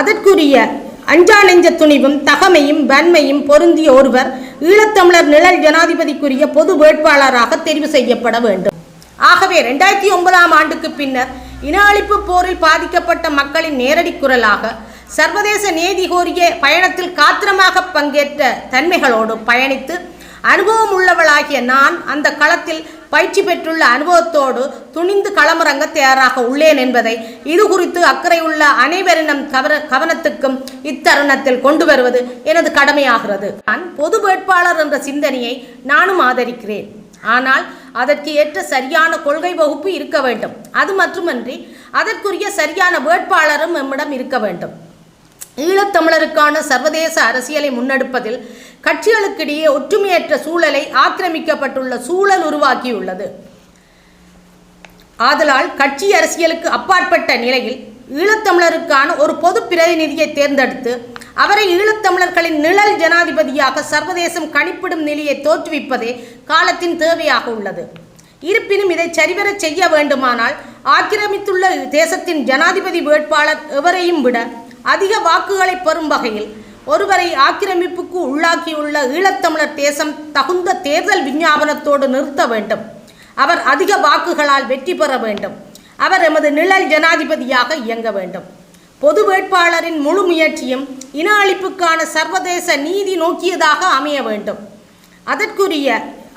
அதற்குரிய அஞ்சா நெஞ்ச துணிவும் தகமையும் வன்மையும் பொருந்திய ஒருவர் ஈழத்தமிழர் நிழல் ஜனாதிபதிக்குரிய பொது வேட்பாளராக தெரிவு செய்யப்பட வேண்டும். ஆகவே ரெண்டாயிரத்தி ஒன்பதாம் ஆண்டுக்கு பின்னர் இன அழிப்பு போரில் பாதிக்கப்பட்ட மக்களின் நேரடி குரலாக சர்வதேச நீதி கோரிய பயணத்தில் காத்திரமாக பங்கேற்ற தன்மைகளோடு பயணித்து அனுபவம் உள்ளவளாகிய நான் அந்த களத்தில் பயிற்சி பெற்றுள்ள அனுபவத்தோடு துணிந்து களமிறங்க தயாராக உள்ளேன் என்பதை இது குறித்து அக்கறை உள்ள அனைவரினம் கவன கவனத்துக்கும் இத்தருணத்தில் கொண்டு வருவது எனது கடமையாகிறது. நான் பொது வேட்பாளர் என்ற சிந்தனையை நானும் ஆதரிக்கிறேன். ஆனால் அதற்கு ஏற்ற சரியான கொள்கை வகுப்பு இருக்க வேண்டும். அது மட்டுமன்றி அதற்குரிய சரியான வேட்பாளரும் நம்மிடம் இருக்க வேண்டும். ஈழத்தமிழருக்கான சர்வதேச அரசியலை முன்னெடுப்பதில் கட்சிகளுக்கிடையே ஒற்றுமையற்ற சூழலை ஆக்கிரமிக்கப்பட்டுள்ள சூழல் உருவாக்கியுள்ளது. ஆதலால் கட்சி அரசியலுக்கு அப்பாற்பட்ட நிலையில் ஈழத்தமிழருக்கான ஒரு பொது பிரதிநிதியை தேர்ந்தெடுத்து அவரை ஈழத்தமிழர்களின் நிழல் ஜனாதிபதியாக சர்வதேசம் கணிப்பிடும் நிலையை தோற்றுவிப்பதே காலத்தின் தேவையாக உள்ளது. இருப்பினும் இதை சரிவரச் செய்ய வேண்டுமானால் ஆக்கிரமித்துள்ள தேசத்தின் ஜனாதிபதி வேட்பாளர் எவரையும் விட அதிக வாக்குகளை பெறும் வகையில் ஒருவரை ஆக்கிரமிப்புக்கு உள்ளாக்கியுள்ள ஈழத்தமிழர் தேசம் தகுந்த தேர்தல் விஞ்ஞாபனத்தோடு நிறுத்த வேண்டும். அவர் அதிக வாக்குகளால் வெற்றி பெற வேண்டும். அவர் எமது நிழல் ஜனாதிபதியாக இயங்க வேண்டும். பொது வேட்பாளரின் முழு முயற்சியும் இன அழிப்புக்கான சர்வதேச நீதி நோக்கியதாக அமைய வேண்டும். அதற்குரிய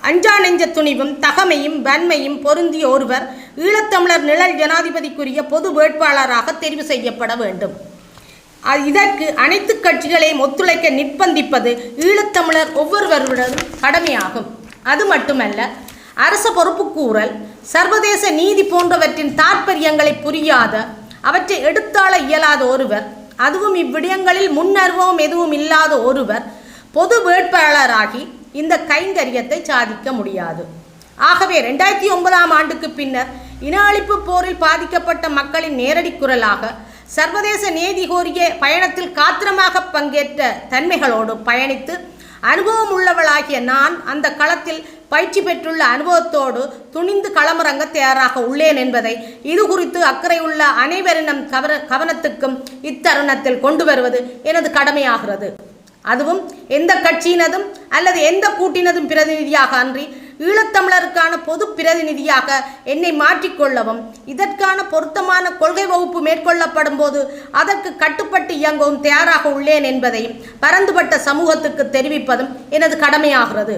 அஞ்சா நெஞ்ச துணிவும் தகமையும் வன்மையும் பொருந்திய ஒருவர் ஈழத்தமிழர் நிழல் ஜனாதிபதிக்குரிய பொது வேட்பாளராக தெரிவு செய்யப்பட வேண்டும். இதற்கு அனைத்து கட்சிகளையும் ஒத்துழைக்க நிர்பந்திப்பது ஈழத்தமிழர் ஒவ்வொருவருடனும் கடமையாகும். அது மட்டுமல்ல அரச பொறுப்புக்கூறல் சர்வதேச நீதி போன்றவற்றின் தாற்பயங்களை புரியாத அவற்றை எடுத்தாள இயலாத ஒருவர் அதுவும் இவ்விடயங்களில் முன்னர்வம் எதுவும் இல்லாத ஒருவர் பொது வேட்பாளராகி இந்த கைங்கரியத்தை சாதிக்க முடியாது. ஆகவே ரெண்டாயிரத்தி ஒன்பதாம் ஆண்டுக்கு பின்னர் இன அழிப்பு போரில் பாதிக்கப்பட்ட மக்களின் நேரடி குரலாக சர்வதேச நீதி கோரிய பயணத்தில் காத்திரமாக பங்கேற்ற தன்மைகளோடு பயணித்து அனுபவம் உள்ளவளாகிய நான் அந்த களத்தில் பயிற்சி பெற்றுள்ள அனுபவத்தோடு துணிந்து களமிறங்க தயாராக உள்ளேன் என்பதை இது குறித்து அக்கறை உள்ள அனைவரினம் கவன கவனத்துக்கும் இத்தருணத்தில் கொண்டு வருவது எனது கடமையாகிறது. அதுவும் எந்த கட்சியினதும் அல்லது எந்த கூட்டினதும் பிரதிநிதியாக அன்றி ஈழத்தமிழருக்கான பொது பிரதிநிதியாக என்னை மாற்றிக்கொள்ளவும் இதற்கான பொருத்தமான கொள்கை வகுப்பு மேற்கொள்ளப்படும் போது அதற்கு கட்டுப்பட்டு இயங்கவும் தயாராக உள்ளேன் என்பதையும் பரந்துபட்ட சமூகத்துக்கு தெரிவிப்பதும் எனது கடமையாகிறது.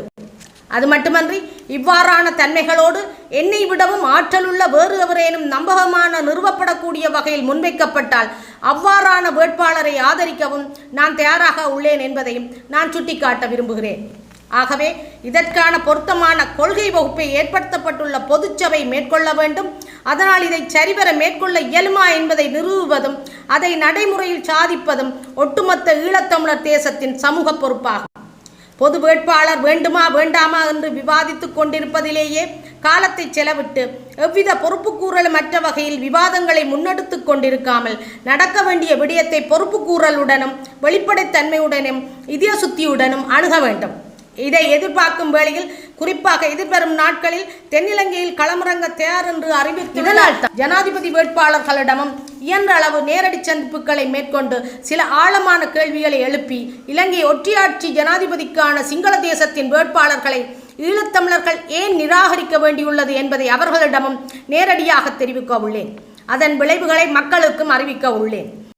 அது மட்டுமன்றி இவ்வாறான தன்மைகளோடு என்னை விடவும் ஆற்றலுள்ள வேறு எவரேனும் நம்பகமான நிறுவப்படக்கூடிய வகையில் முன்வைக்கப்பட்டால் அவ்வாறான வேட்பாளரை ஆதரிக்கவும் நான் தயாராக உள்ளேன் என்பதையும் நான் சுட்டிக்காட்ட விரும்புகிறேன். ஆகவே இதற்கான பொருத்தமான கொள்கை வகுப்பை ஏற்படுத்தப்பட்டுள்ள பொதுச்சபை மேற்கொள்ள வேண்டும். அதனால் இதை சரிவர மேற்கொள்ள இயலுமா என்பதை நிறுவுவதும் அதை நடைமுறையில் சாதிப்பதும் ஒட்டுமொத்த ஈழத்தமிழர் தேசத்தின் சமூக பொறுப்பாகும். பொது வேட்பாளர் வேண்டுமா வேண்டாமா என்று விவாதித்துக் கொண்டிருப்பதிலேயே காலத்தை செலவிட்டு எவ்வித பொறுப்புக்கூறல் மற்ற வகையில் விவாதங்களை முன்னெடுத்துக் கொண்டிருக்காமல் நடக்க வேண்டிய விடயத்தை பொறுப்புக்கூறலுடனும் வெளிப்படைத்தன்மையுடனும் இதய சுத்தியுடனும் அணுக வேண்டும். இதை எதிர்பார்க்கும் வேளையில் குறிப்பாக எதிர்வரும் நாட்களில் தென்னிலங்கையில் களமிறங்க தயார் என்று அறிவித்து இதனால் தான். ஜனாதிபதி வேட்பாளர்களிடமும் இயன்ற அளவு நேரடி சந்திப்புகளை மேற்கொண்டு சில ஆழமான கேள்விகளை எழுப்பி இலங்கை ஒற்றியாட்சி ஜனாதிபதிக்கான சிங்கள தேசத்தின் வேட்பாளர்களை ஈழத்தமிழர்கள் ஏன் நிராகரிக்க வேண்டியுள்ளது என்பதை அவர்களிடமும் நேரடியாக தெரிவிக்க உள்ளேன். அதன் விளைவுகளை மக்களுக்கும் அறிவிக்க உள்ளேன்.